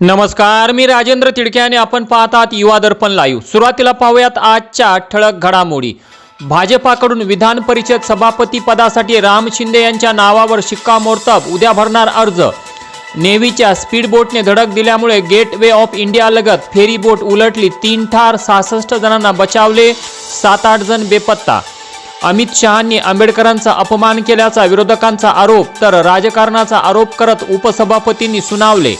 नमस्कार मी राजेंद्र तिडके आणि आपण पाहतात युवा दर्पण लाईव्ह सुरुवातीला पाहूयात आजच्या ठळक घडामोडी. भाजपाकडून विधान परिषद सभापती पदासाठी राम शिंदे यांच्या नावावर शिक्कामोर्तब उद्या भरणार अर्ज. नेव्हीच्या स्पीड बोटने धडक दिल्यामुळे गेट वे ऑफ इंडियालगत फेरीबोट फेरी बोट उलटली तीन ठार सहासष्ट जणांना बचावले सात आठ जण बेपत्ता. अमित शहांनी आंबेडकरांचा अपमान केल्याचा विरोधकांचा आरोप तर राजकारणाचा आरोप करत उपसभापतींनी सुनावले.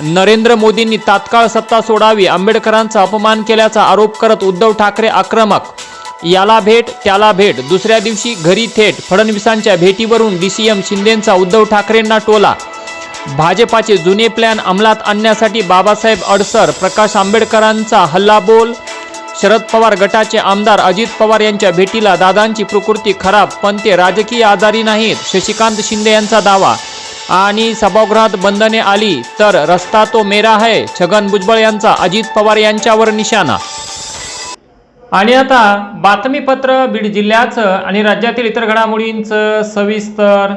नरेंद्र मोदींनी तात्काळ सत्ता सोडावी आंबेडकरांचा अपमान केल्याचा आरोप करत उद्धव ठाकरे आक्रमक. याला भेट त्याला भेट. दुसऱ्या दिवशी घरी थेट फडणवीसांच्या भेटीवरून डीसीएम शिंदेंचा उद्धव ठाकरेंना टोला. भाजपाचे जुने प्लॅन अंमलात आणण्यासाठी बाबासाहेब अडसर प्रकाश आंबेडकरांचा हल्लाबोल. शरद पवार गटाचे आमदार अजित पवार यांच्या भेटीला दादांची प्रकृती खराब पण ते राजकीय आजारी नाहीत शशिकांत शिंदे यांचा दावा. आणि सभागृहात बंधने आली तर रस्ता तो मेरा है छगन भुजबळ यांचा अजित पवार यांच्यावर निशाणा. आणि आता बातमीपत्र बीड जिल्ह्याचं आणि राज्यातील इतर घडामोडींचं सविस्तर.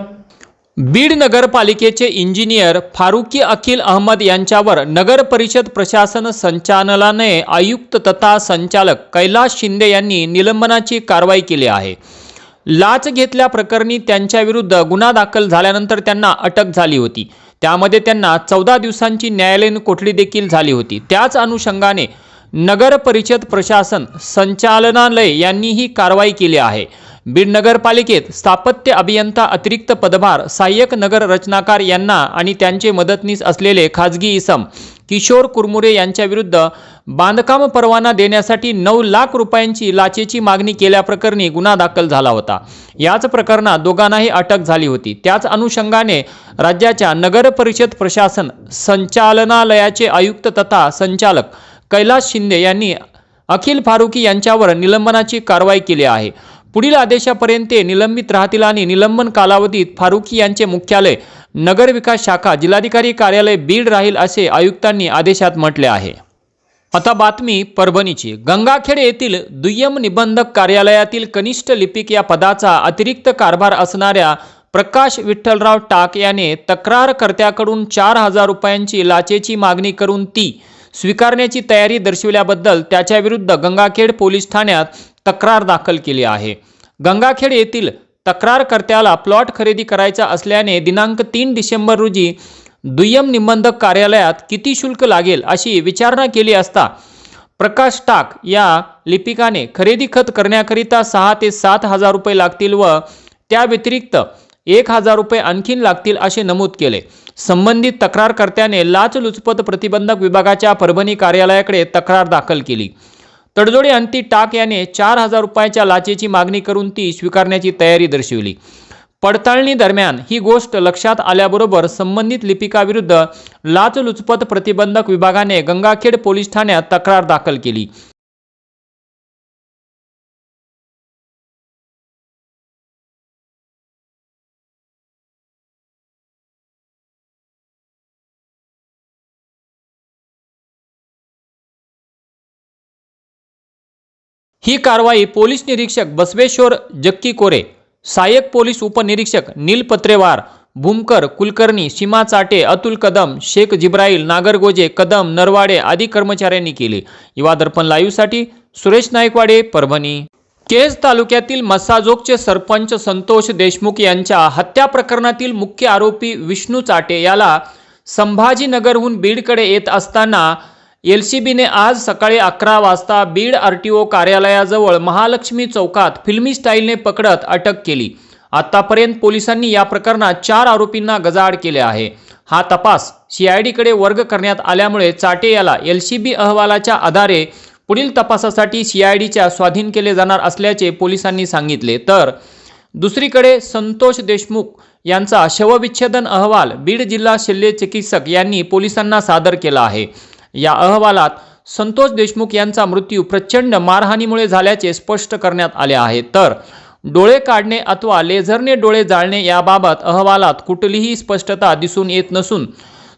बीड नगरपालिकेचे इंजिनियर फारुकी अखिल अहमद यांच्यावर नगर परिषद प्रशासन संचालनाने आयुक्त तथा संचालक कैलास शिंदे यांनी निलंबनाची कारवाई केली आहे. लाच घेतल्याप्रकरणी त्यांच्याविरुद्ध गुन्हा दाखल झाल्यानंतर त्यांना अटक झाली होती. त्यामध्ये त्यांना चौदा दिवसांची न्यायालयीन कोठडी देखील झाली होती. त्याच अनुषंगाने नगर परिषद प्रशासन संचालनालय यांनी ही कारवाई केली आहे. बीड नगरपालिकेत स्थापत्य अभियंता अतिरिक्त पदभार सहाय्यक नगर रचनाकार यांना आणि त्यांचे मदतनीस असलेले खाजगी इसम किशोर कुरमुरे यांच्याविरुद्ध बांधकाम परवाना देण्यासाठी नऊ लाख रुपयांची लाचेची मागणी केल्याप्रकरणी गुन्हा दाखल झाला होता. याच प्रकरणात दोघांनाही अटक झाली होती. त्याच अनुषंगाने राज्याच्या नगर परिषद प्रशासन संचालनालयाचे आयुक्त तथा संचालक कैलास शिंदे यांनी अखिल फारुकी यांच्यावर निलंबनाची कारवाई केली आहे. पुढील आदेशापर्यंत ते निलंबित राहतील आणि निलंबन कालावधीत फारुकी यांचे मुख्यालय नगर विकास शाखा जिल्हाधिकारी कार्यालय बीड राहील असे आयुक्तांनी आदेशात म्हटले आहे. आता बातमी परभणीची. गंगाखेड येथील दुय्यम निबंधक कार्यालयातील कनिष्ठ लिपिक या पदाचा अतिरिक्त कारभार असणाऱ्या प्रकाश विठ्ठलराव टाक याने तक्रारकर्त्याकडून चार हजार रुपयांची लाचेची मागणी करून ती स्वीकारण्याची तयारी दर्शविल्याबद्दल त्याच्याविरुद्ध गंगाखेड पोलीस ठाण्यात तक्रार दाखल केली आहे. गंगाखेड येथील तक्रारकर्त्याला प्लॉट खरेदी करायचा असल्याने दिनांक तीन डिसेंबर रोजी दुय्यम निबंधक कार्यालयात किती शुल्क लागेल अशी विचारणा केली असता प्रकाश टाक या लिपिकाने खरेदी खत करण्याकरिता सहा ते सात हजार रुपये लागतील व त्या व्यतिरिक्त एक हजार रुपये आणखीन लागतील असे नमूद केले. संबंधित तक्रारकर्त्याने लाचलुचपत प्रतिबंधक विभागाच्या परभणी कार्यालयाकडे तक्रार दाखल केली. तडजोडी अंती टाक याने चार हजार रुपयाच्या लाचेची मागणी करून ती स्वीकारण्याची तयारी दर्शविली. पडताळणी दरम्यान ही गोष्ट लक्षात आल्याबरोबर संबंधित लिपिकाविरुद्ध लाचलुचपत प्रतिबंधक विभागाने गंगाखेड पोलीस ठाण्यात तक्रार दाखल केली. ही कारवाई पोलीस निरीक्षक बसवेश्वर जक्की कोरे सहाय्यक पोलीस उपनिरीक्षक नील पत्रेवार भूमकर कुलकर्णी सीमा चाटे अतुल कदम शेख जिब्राईल नागरगोजे कदम नरवाडे आदी कर्मचाऱ्यांनी केली. युवा दर्पण लाईव्हसाठी सुरेश नायकवाडे परभणी. केज तालुक्यातील मसाजोगचे सरपंच संतोष देशमुख यांच्या हत्या प्रकरणातील मुख्य आरोपी विष्णू चाटे याला संभाजीनगरहून बीडकडे येत असताना एल सी बीने आज सकाळी अकरा वाजता बीड आर टी ओ कार्यालयाजवळ महालक्ष्मी चौकात फिल्मी स्टाईलने पकडत अटक केली. आतापर्यंत पोलिसांनी या प्रकरणात चार आरोपींना गजाआड केले आहे. हा तपास सीआयडीकडे वर्ग करण्यात आल्यामुळे चाटे याला एल सी बी अहवालाच्या आधारे पुढील तपासासाठी सीआयडीच्या स्वाधीन केले जाणार असल्याचे पोलिसांनी सांगितले. तर दुसरीकडे संतोष देशमुख यांचा शवविच्छेदन अहवाल बीड जिल्हा शल्य चिकित्सक यांनी पोलिसांना सादर केला आहे. या अहवालात संतोष देशमुख यांचा मृत्यू प्रचंड मारहाणीमुळे झाल्याचे स्पष्ट करण्यात आले आहे. तर डोळे काढणे अथवा लेझरने डोळे जाळणे याबाबत अहवालात कुठलीही स्पष्टता दिसून येत नसून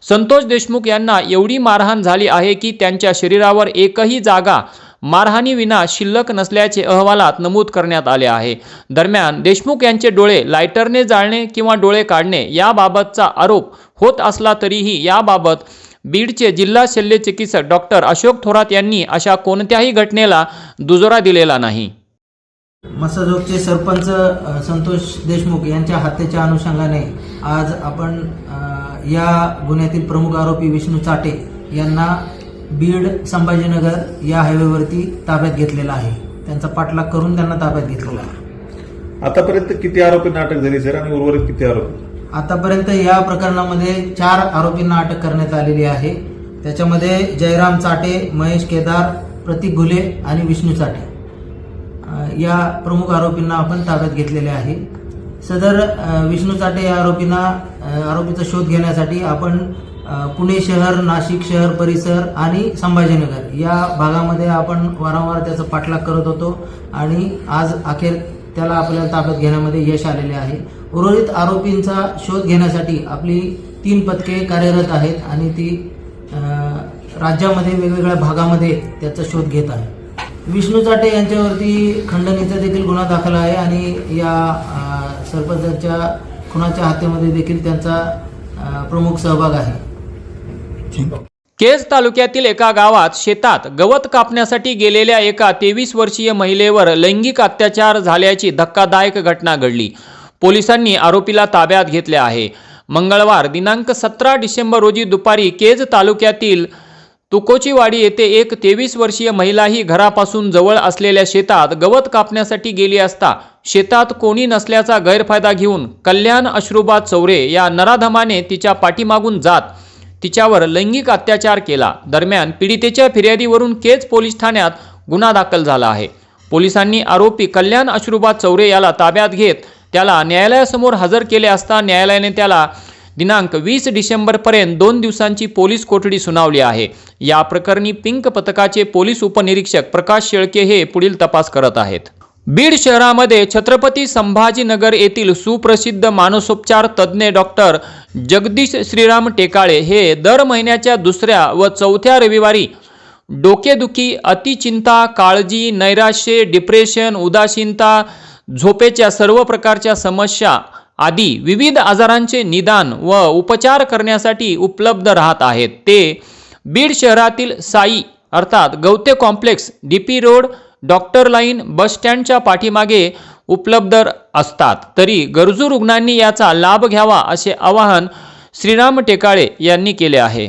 संतोष देशमुख यांना एवढी मारहाण झाली आहे की त्यांच्या शरीरावर एकही जागा मारहाणीविना शिल्लक नसल्याचे अहवालात नमूद करण्यात आले आहे. दरम्यान देशमुख यांचे डोळे लायटरने जाळणे किंवा डोळे काढणे याबाबतचा आरोप होत असला तरीही याबाबत बीडचे जिल्हा शल्य चिकित्सक डॉक्टर अशोक थोरात यांनी अशा कोणत्याही घटनेला दुजोरा दिलेला नाही. मसाजोगचे सरपंच संतोष देशमुख यांच्या हत्येच्या अनुषंगाने आज आपण या गुन्ह्यातील प्रमुख आरोपी विष्णू चाटे यांना बीड संभाजीनगर या हायवेवरती ताब्यात घेतलेला आहे. त्यांचा पाठलाग करून त्यांना ताब्यात घेतलेला आहे. आतापर्यंत किती आरोपींना अटक झाली? सर आणि उर्वरित किती आरोपी? आतापर्यंत या प्रकरणामध्ये चार आरोपींना अटक करण्यात आलेली आहे. त्याच्यामध्ये जयराम चाटे महेश केदार प्रतीक घुले आणि विष्णू चाटे. या प्रमुख आरोपींना आपण ताब्यात घेतलेले आहे. सदर विष्णू चाटे या आरोपींना आरोपीचा शोध घेण्यासाठी आपण पुणे शहर नाशिक शहर परिसर आणि संभाजीनगर या भागामध्ये आपण वारंवार त्याचा पाठलाग करत होतो आणि आज अखेर त्याला आपल्याला ताब्यात घेण्यामध्ये यश आलेले आहे. उर्वरित आरोपींचा शोध घेण्यासाठी आपली तीन पथके कार्यरत आहेत आणि ती राज्यामध्ये वेगवेगळ्या भागामध्ये त्याचा शोध घेत आहे. विष्णू चाटे यांच्यावरती खंडणीचा देखील गुन्हा दाखल आहे आणि या सरपंचाच्या खुनाच्या हत्येमध्ये देखील त्यांचा प्रमुख सहभाग आहे. केज तालुक्यातील एका गावात शेतात गवत कापण्यासाठी गेलेल्या एका तेवीस वर्षीय महिलेवर लैंगिक अत्याचार झाल्याची धक्कादायक घटना घडली. पोलिसांनी आरोपीला ताब्यात घेतले आहे. मंगळवार दिनांक सतरा डिसेंबर रोजी दुपारी केज तालुक्यातील तुकोचीवाडी येथे एक तेवीस वर्षीय महिला ही घरापासून जवळ असलेल्या शेतात गवत कापण्यासाठी गेली असता शेतात कोणी नसल्याचा गैरफायदा घेऊन कल्याण अश्रुबा चौरे या नराधमाने तिच्या पाठीमागून जात तिच्यावर लैंगिक अत्याचार केला. दरम्यान पीडितेच्या फिर्यादीवरून केज पोलीस ठाण्यात गुन्हा दाखल झाला आहे. पोलिसांनी आरोपी कल्याण अश्रुबा चौरे याला ताब्यात घेत त्याला न्यायालयासमोर हजर केले असता न्यायालयाने त्याला दिनांक वीस डिसेंबरपर्यंत दोन दिवसांची पोलीस कोठडी सुनावली आहे. या प्रकरणी पिंक पथकाचे पोलीस उपनिरीक्षक प्रकाश शेळके हे पुढील तपास करत आहेत. बीड शहरामध्ये छत्रपती संभाजीनगर येथील सुप्रसिद्ध मानसोपचार तज्ज्ञ डॉक्टर जगदीश श्रीराम टेकाळे हे दर महिन्याच्या दुसऱ्या व चौथ्या रविवारी डोकेदुखी अतिचिंता काळजी नैराश्य डिप्रेशन उदासीनता झोपेच्या सर्व प्रकारच्या समस्या आदी विविध आजारांचे निदान व उपचार करण्यासाठी उपलब्ध राहत आहेत. ते बीड शहरातील साई अर्थात Gavate complex D P road doctor line bus स्टँडच्या पाठीमागे उपलब्ध असतात. तरी गरजू रुग्णांनी याचा लाभ घ्यावा असे आवाहन श्रीराम टेकाळे यांनी केले आहे.